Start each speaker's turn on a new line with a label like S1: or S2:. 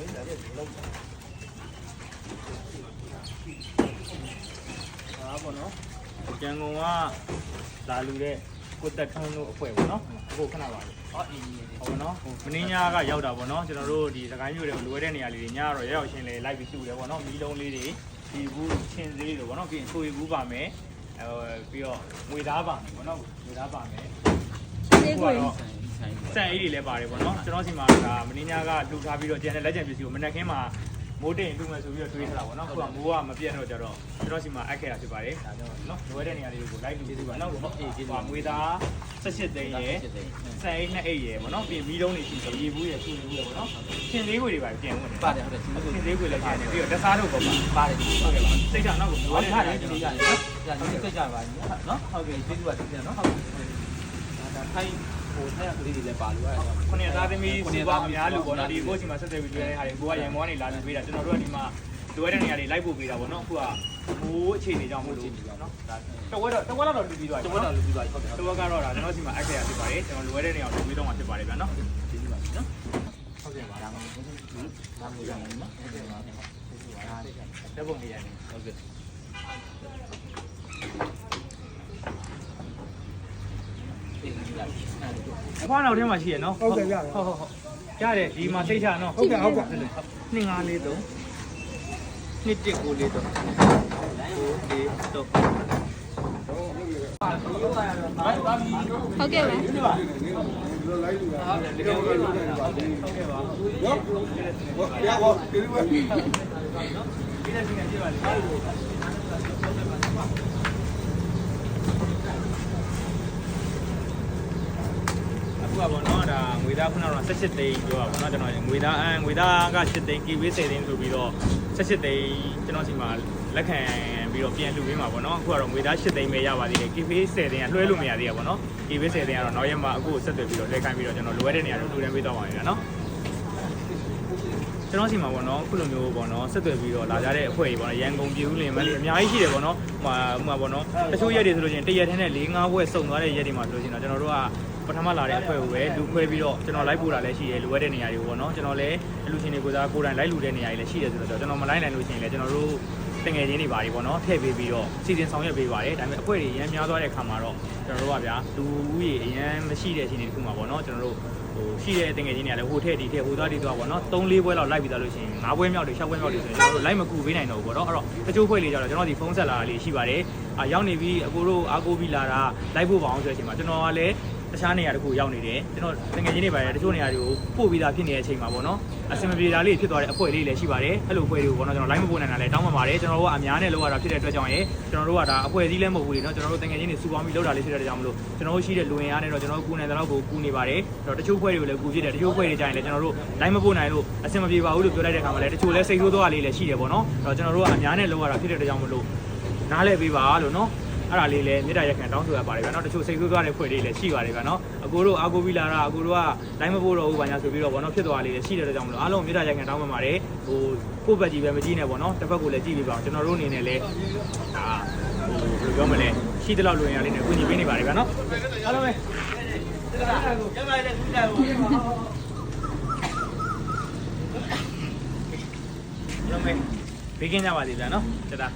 S1: ဒါပေါ့နော်ကျန်ကုန်ကလာလူတဲ့ကိုတက်ထွန်းတို့အဖွဲ့ပေါ့နော်အခုခဏပါလေ
S2: ဟောအင်းကြီး
S1: ဟုတ်ပါနော်မင်းညာကရောက်တာပေါ့နော်ကျွန်တော်တို့ဒီစကိုင်းမြို့တွေကိုလိုရတဲ့နေရာလေးတွေညတော့ရောက်ရောက်ချင်းလေလိုက်ပြီးစုတယ်ပေါ့နော်မီးလုံးလေးတွေဒီဘူးချင်းသေးတွေပေါ့နော်ပြီးရင်ဆိုရီဘူးပါမယ်အဲပြီးတော့ငွေသားပါမယ်ပေါ့နော်ငွေသားပါမယ်
S3: သေးကို
S2: ဆိုင်ဆိုင်
S1: စံအိတ်တွေလည်းပါတယ်ပေါ့နော်ကျွန်တော်စီမှာကမင်းညာကလှူထားပြီးတော့ကျန်တဲ့လက်ကျန်ပစ္စည်းကိုမနက်ခင်းမှာမိုးတိမ်လှူမယ်ဆိုပြီးတော့တွေးထားတာပေါ့နော်ခုကမိုးကမပြတ်တော့ကြတော့ကျွန်တော်စီမှာအပ်ခဲ့တာဖြစ်ပါတယ်ဒါကြောင့်နော်လိုရတဲ့နေရာလေးတွေကိုလိုက်လှူပြီးပါနော်ဟုတ်အေးကျေးဇူးပါငွေသား18သိန်းရယ်
S2: စစ်သိန်း
S1: စံအိတ်နဲ့အိတ်ရယ်ပေါ့နော်ပြင်မီးလုံးတွေရှိတယ်ရေဘူးရယ်ဆူနေဘူးရယ်ပေါ့နော်ရှင်သေးခွေတွေပါပြင်ဝင်တယ်
S2: ပါတယ်ဟုတ်တယ်ရှင်
S1: ရှင်သေးခွေလည်းပြင်တယ်ပြီးတော့တစားတို့ပေါ့ပါ
S2: ပါတယ်ဟုတ်ကဲ့ပါ
S1: စိတ်ချနောက်ကို
S2: ဟော
S1: လိုရ
S2: ထား
S1: တဲ့
S2: တယ်
S1: နေ
S2: ဒီ
S1: ရာ
S2: လိုရတယ်နော်ကြာဒီစိတ်ကြပါနော်ဟုတ်ကဲ့ကျေးဇူးပါတင်တယ်နော်ဟုတ်ကဲ့ဒါထိုင်း ဟိုထိုင်းကလေးတွေလည်းပါလို့ရတယ်
S1: ခုနှစ်သားသမီးစုပေါင်းအများလူပေါ့နော်ဒီကိုချိန်မှာဆက်သွယ်ပြီးတွေ့တဲ့ဟာတွေကိုကရန်ကုန်ကနေလာပြီးပေးတာကျွန်တော်တို့ကဒီမှာလိုရတဲ့နေရာတွေလိုက်ပို့ပေးတာပေါ့နော်အခုကမိုးအခြေအနေကြောင့်မို့လို့နော်ဒါတဝက်တော့တဝက်တော့လူပြီးသွား
S2: တ
S1: ပြီ
S2: ဝက်
S1: နော်
S2: တော်လူပြီးသွားပြီဟုတ်ကဲ့
S1: တဝက်ကတော့ဒါကျွန်တော်စီမှာအက်ခရဖြစ်ပါတယ်ကျွန်တော်လိုရတဲ့နေရာကိုပြီးတော့မှာဖြစ်ပါတယ်ဗျာနော်
S2: ကျေးဇူးပါနော်
S1: ဟုတ်ကဲ့ပါဒါမှမဟုတ်
S2: ဒါမျိုးရမယ်နော်ဟုတ်ကဲ့ပါ
S1: ဓာတ်ပုံလေးရတယ်
S2: ဟုတ်ကဲ့ အေးဒီလိုက်အဲ့ဒါ
S1: အဖွားနောက်ထဲမှာရှိရနော်
S4: ဟုတ်ကဲ့ရတယ်
S1: ဟုတ်ဟုတ်ဟုတ်ရတယ်ဒီမှာစိတ်ချနော်
S4: ဟုတ်ကဲ့ဟုတ်ကဲ့
S1: နှစ်ငါလေးသုံးနှစ်တစ်ကိုလေးသုံးကိုလေးသုံး
S3: ဟုတ်ကဲ့ပါ
S4: လိုက်လူတာ
S2: ဟုတ်တယ်ဒီလိုလိုလုပ်နေတာဟုတ်တယ်
S1: ဟုတ် ကဲ့ပါ
S4: နော်ဘောရဘောဒီလိုပဲ
S1: ဒီလက်စီကပြပါလေအခုကပေါ့နော်ဒါငွေသားခုနကတော့18သိန်းပြောတာပေါ့နော်ကျွန်တော်ငွေသားအငွေသားက7သိန်း KB 10သိန်းဆိုပြီးတော့18သိန်းကျွန်တော်စီမှာလက်ခံပြီးတော့ပြန်လှူပေးမှာပေါ့နော်အခုကတော့ငွေသား8သိန်းပဲရပါသေးတယ် KB 10သိန်းကလွှဲလို့မရသေးရပေါ့နော် KB 10သိန်းကတော့နောက်ရက်မှာအခုဆက်သွယ်ပြီးတော့လက်ခံပြီးတော့ကျွန်တော်လိုအပ်တဲ့နေရာကိုလှူဒန်းပေးတော့ပါမယ်နော်ကျွန်တော်စီမှာပေါ့နော်ခုလိုမျိုးပေါ့နော်ဆက်သွယ်ပြီးတော့လာကြတဲ့အဖွဲ့ကြီးပေါ့နော်ရန်ကုန်ပြည်ဦးလင်မလေးအများကြီးရှိတယ်ပေါ့နော်ဟိုမှာဟိုမှာပေါ့နော်တချို့ရက်တွေဆိုလို့ရှိရင်တရက်ထဲနဲ့၄၅ဘွဲ့စုံသွားတဲ့ရက်တွေမှာဆိုလို့ရှိရင်တော့ကျွန်တော်တို့က ပထမလာတဲ့အဖွဲ့ကိုပဲလူခွဲပြီးတော့ကျွန်တော်လိုက်ပို့တာလည်းရှိတယ်လိုအပ်တဲ့နေရာတွေပေါ့နော်ကျွန်တော်လည်းအလူရှင်တွေကိုစားကိုယ်တိုင်လိုက်လူတဲ့နေရာတွေလည်းရှိတယ်ဆိုတော့ကျွန်တော်မလိုက်နိုင်လို့ရှိရင်လည်းကျွန်တော်တို့တငယ်ချင်းတွေပါတွေပေါ့နော်ထည့်ပေးပြီးတော့စီစဉ်ဆောင်ရွက်ပေးပါတယ်ဒါပေမဲ့အဖွဲ့တွေရမ်းများသွားတဲ့အခါမှာတော့ကျွန်တော်တို့ကဗျာလူဦးရေအရန်မရှိတဲ့အချိန်တွေတခုမှာပေါ့နော်ကျွန်တော်တို့ဟိုရှိတဲ့တင်ငယ်ချင်းတွေကလည်းဟိုထက်ဒီထက်ဟိုသွားဒီသွားပေါ့နော်3 4ဘွဲလောက်လိုက်ပြီးသားလို့ရှိရင်5ဘွဲမြောက်တွေ6ဘွဲမြောက်တွေဆိုရင်ကျွန်တော်တို့လိုက်မကူပေးနိုင်တော့ဘူးပေါ့နော်အဲ့တော့တချို့ဖွဲ့လေးကြတော့ကျွန်တော်ဒီဖုန်းဆက်လာတာလေးရှိပါတယ်အာရောက်နေပြီးအကိုတို့အားကိုးပြီးလာတာလိုက်ဖို့ပါအောင်ဆိုတဲ့အချိန်မှာကျွန်တော်ကလည်း တခြားနေရာတစ်ခုရောက်နေတယ်ကျွန်တော်တင်ငယ်ချင်းတွေပါတယ်တချို့နေရာတွေကိုပို့ပြီးသားဖြစ်နေတဲ့အချိန်မှာပေါ့နော်အဆင်မပြေတာလေးဖြစ်သွားတဲ့အဖွဲ့လေးလည်းရှိပါတယ်အဲ့လိုအဖွဲ့တွေကိုပေါ့နော်ကျွန်တော်လိုက်မပို့နိုင်တာလည်းတောင်းပန်ပါတယ်ကျွန်တော်တို့ကအများနဲ့လောက်ရတာဖြစ်တဲ့အတွက်ကြောင့်ရေကျွန်တော်တို့ကဒါအဖွဲ့အစည်းလည်းမဟုတ်ဘူးလေနော်ကျွန်တော်တို့တင်ငယ်ချင်းတွေစုပေါင်းပြီးလောက်တာလေးဖြစ်တဲ့ကြောင့်မလို့ကျွန်တော်တို့ရှိတဲ့လူဝင်အားနဲ့တော့ကျွန်တော်တို့ကူနိုင်တဲ့လောက်ကိုကူနေပါတယ်အဲ့တော့တချို့ဖွဲ့တွေကိုလည်းကူဖြစ်တယ်တချို့ဖွဲ့တွေကြရင်လည်းကျွန်တော်တို့လိုက်မပို့နိုင်လို့အဆင်မပြေပါဘူးလို့ပြောလိုက်တဲ့အခါမှာလည်းတချို့လည်းစိတ်ဆိုးသွားလေးလည်းရှိတယ်ပေါ့နော်အဲ့တော့ကျွန်တော်တို့ကအများနဲ့လောက်ရတာဖြစ်တဲ့အတွက်ကြောင့်မလို့နားလဲပေးပါလို့နော် အဲ့ဒါလေးလည်းမေတ္တာရက်ခံတောင်းဆိုရပါတယ်ဗျာနော်တချို့စိတ်ဆိုးသွားတဲ့ဖွဲ့တွေလည်းရှိပါတယ်ဗျာနော်အကိုတို့အာကိုပြီးလာတာအကိုတို့ကလိုက်မပို့တော့ဘူးဘာညာဆိုပြီးတော့ဘောနော်ဖြစ်သွားလေးလည်းရှိတဲ့အတွက်ကြောင့်မလို့အားလုံးမေတ္တာရက်ခံတောင်းပန်ပါတယ်ဟိုကိုယ့်ဘက်ကြီးပဲမကြည့်နဲ့ပေါ့နော်တစ်ဖက်ကိုလည်းကြည့်ပေးပါအောင်ကျွန်တော်တို့အနေနဲ့လည်းဒါဟိုဘယ်လိုပြောမလဲရှိတဲ့လောက်လူရင်းရလေးနဲ့ကူညီပေးနေပါတယ်ဗျာနော်အားလုံးပဲ
S2: ကျမလည်းထူးတယ်ဘူး
S1: အားလုံးပဲဘေးကင်းကြပါစေဗျာနော်တတာ